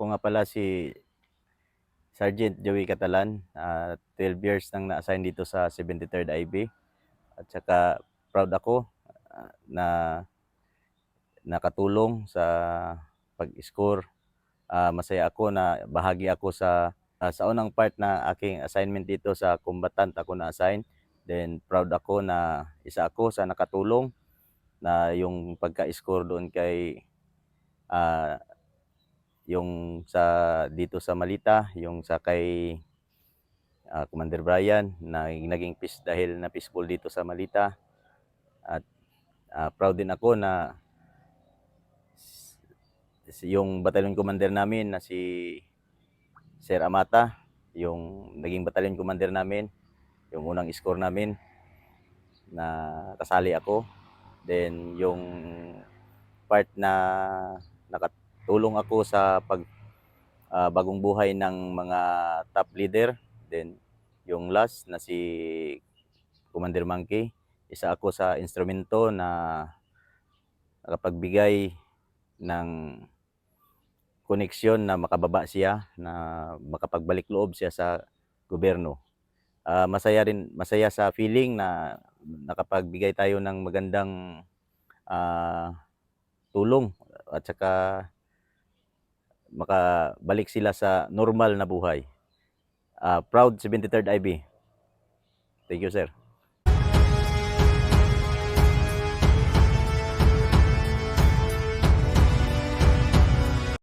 ako nga pala si Sergeant Joey Catalan. Ah, 12 years nang na-assign dito sa 73rd IB. At saka proud ako ah, na nakatulong sa pag-score. Ah, masaya ako na bahagi ako sa ah, sa unang part na aking assignment dito sa combatant ako na-assign. Then proud ako na isa ako sa nakatulong na yung pagka-score doon kay ah, yung sa dito sa Malita, yung sa kay ah, Commander Brian na naging peace dahil na peaceful dito sa Malita. At ah, proud din ako na yung battalion commander namin na si Sir Amata, yung naging battalion commander namin, yung unang score namin na kasali ako. Then yung part na nakatulong ako sa pag ah, bagong buhay ng mga top leader. Then yung last na si Commander Monkey, isa ako sa instrumento na nakapagbigay ng koneksyon na makababa siya, na makapagbalik loob siya sa gobyerno. Ah, masaya rin masaya sa feeling na nakapagbigay tayo ng magandang ah, tulong at saka makabalik sila sa normal na buhay. Ah, proud 73rd IB. Thank you, sir.